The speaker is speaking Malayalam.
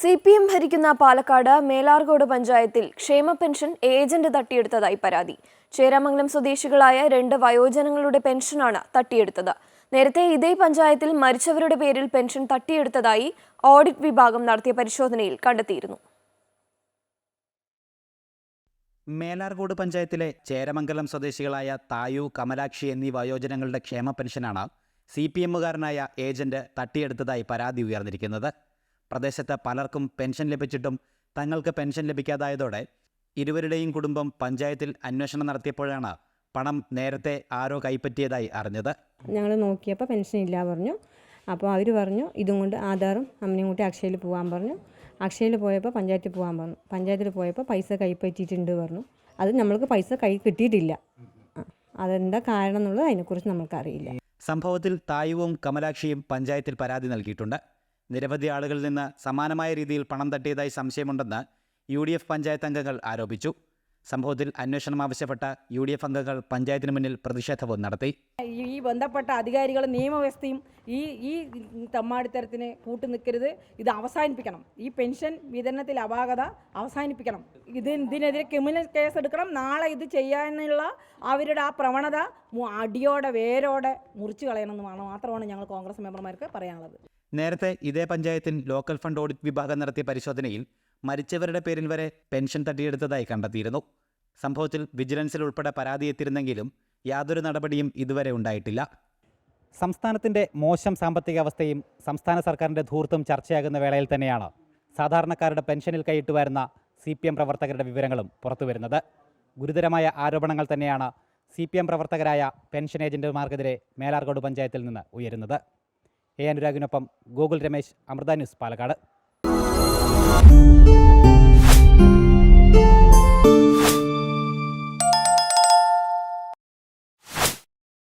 സി പി എം ഭരിക്കുന്ന പാലക്കാട് മേലാർകോട് പഞ്ചായത്തിൽ ക്ഷേമ പെൻഷൻ ഏജന്റ് തട്ടിയെടുത്തതായി പരാതി. ചേരാമംഗലം സ്വദേശികളായ രണ്ട് വയോജനങ്ങളുടെ പെൻഷനാണ് തട്ടിയെടുത്തത്. നേരത്തെ ഇതേ പഞ്ചായത്തിൽ മരിച്ചവരുടെ പേരിൽ പെൻഷൻ തട്ടിയെടുത്തതായി ഓഡിറ്റ് വിഭാഗം നടത്തിയ പരിശോധനയിൽ കണ്ടെത്തിയിരുന്നു. മേലാർകോട് പഞ്ചായത്തിലെ ചേരമംഗലം സ്വദേശികളായ തായു കമലാക്ഷി എന്നീ വയോജനങ്ങളുടെ ക്ഷേമ പെൻഷനാണ് സി പി എമ്മുകാരനായ ഏജന്റ് തട്ടിയെടുത്തതായി പരാതി ഉയർന്നിരിക്കുന്നത്. പ്രദേശത്ത് പലർക്കും പെൻഷൻ ലഭിച്ചിട്ടും തങ്ങൾക്ക് പെൻഷൻ ലഭിക്കാതായതോടെ ഇരുവരുടെയും കുടുംബം പഞ്ചായത്തിൽ അന്വേഷണം നടത്തിയപ്പോഴാണ് പണം നേരത്തെ ആരോ കൈപ്പറ്റിയതായി അറിഞ്ഞത്. ഞങ്ങൾ നോക്കിയപ്പോൾ പെൻഷൻ ഇല്ല പറഞ്ഞു. അപ്പോൾ അവർ പറഞ്ഞു ഇതും കൊണ്ട് ആധാറും അമ്മയും കൂട്ടി അക്ഷയയിൽ പോകാൻ പറഞ്ഞു. അക്ഷയയിൽ പോയപ്പോൾ പഞ്ചായത്തിൽ പോകാൻ പറഞ്ഞു. പഞ്ചായത്തിൽ പോയപ്പോൾ പൈസ കൈപ്പറ്റിയിട്ടുണ്ട് പറഞ്ഞു. അത് നമ്മൾക്ക് പൈസ കൈ കിട്ടിയിട്ടില്ല. അതെന്താ കാരണം എന്നുള്ളത് അതിനെക്കുറിച്ച് നമുക്കറിയില്ല സംഭവത്തിൽ തായുവും കമലാക്ഷിയും പഞ്ചായത്തിൽ പരാതി നൽകിയിട്ടുണ്ട്. നിരവധി ആളുകളിൽ നിന്ന് സമാനമായ രീതിയിൽ പണം തട്ടിയതായി സംശയമുണ്ടെന്ന് യു ഡി എഫ് പഞ്ചായത്ത് അംഗങ്ങൾ ആരോപിച്ചു. സംഭവത്തിൽ അന്വേഷണം ആവശ്യപ്പെട്ട യു ഡി എഫ് അംഗങ്ങൾ പഞ്ചായത്തിന് മുന്നിൽ പ്രതിഷേധവും നടത്തി. ഈ ബന്ധപ്പെട്ട അധികാരികൾ നിയമവ്യവസ്ഥയും ഈ ഈ തമ്മാടിത്തരത്തിന് കൂട്ടു നിൽക്കരുത് ഇത് അവസാനിപ്പിക്കണം. ഈ പെൻഷൻ വിതരണത്തിൽ അപാകത അവസാനിപ്പിക്കണം. ഇത് ഇതിനെതിരെ ക്രിമിനൽ കേസ് എടുക്കണം നാളെ ഇത് ചെയ്യാനുള്ള അവരുടെ ആ പ്രവണത അടിയോടെ വേരോടെ മുറിച്ചു കളയണമെന്ന് മാത്രമാണ് ഞങ്ങൾ കോൺഗ്രസ് മെമ്പർമാർക്ക് പറയാനുള്ളത്. നേരത്തെ ഇതേ പഞ്ചായത്തിൽ ലോക്കൽ ഫണ്ട് ഓഡിറ്റ് വിഭാഗം നടത്തിയ പരിശോധനയിൽ മരിച്ചവരുടെ പേരിൽ വരെ പെൻഷൻ തട്ടിയെടുത്തതായി കണ്ടെത്തിയിരുന്നു. സംഭവത്തിൽ വിജിലൻസിൽ ഉൾപ്പെടെ പരാതി എത്തിയിരുന്നെങ്കിലും യാതൊരു നടപടിയും ഇതുവരെ ഉണ്ടായിട്ടില്ല. സംസ്ഥാനത്തിന്റെ മോശം സാമ്പത്തിക അവസ്ഥയും സംസ്ഥാന സർക്കാരിന്റെ ധൂർത്തും ചർച്ചയാകുന്ന വേളയിൽ തന്നെയാണ് സാധാരണക്കാരുടെ പെൻഷനിൽ കൈയിട്ട് വരുന്ന സി പി എം പ്രവർത്തകരുടെ വിവരങ്ങളും പുറത്തുവരുന്നത്. ഗുരുതരമായ ആരോപണങ്ങൾ തന്നെയാണ് സി പി എം പ്രവർത്തകരായ പെൻഷൻ ഏജന്റുമാർക്കെതിരെ മേലാർകോട് പഞ്ചായത്തിൽ നിന്ന് ഉയരുന്നത്. എ അനുരാഗിനൊപ്പം ഗോകുൽ രമേശ് അമൃത ന്യൂസ് പാലക്കാട്.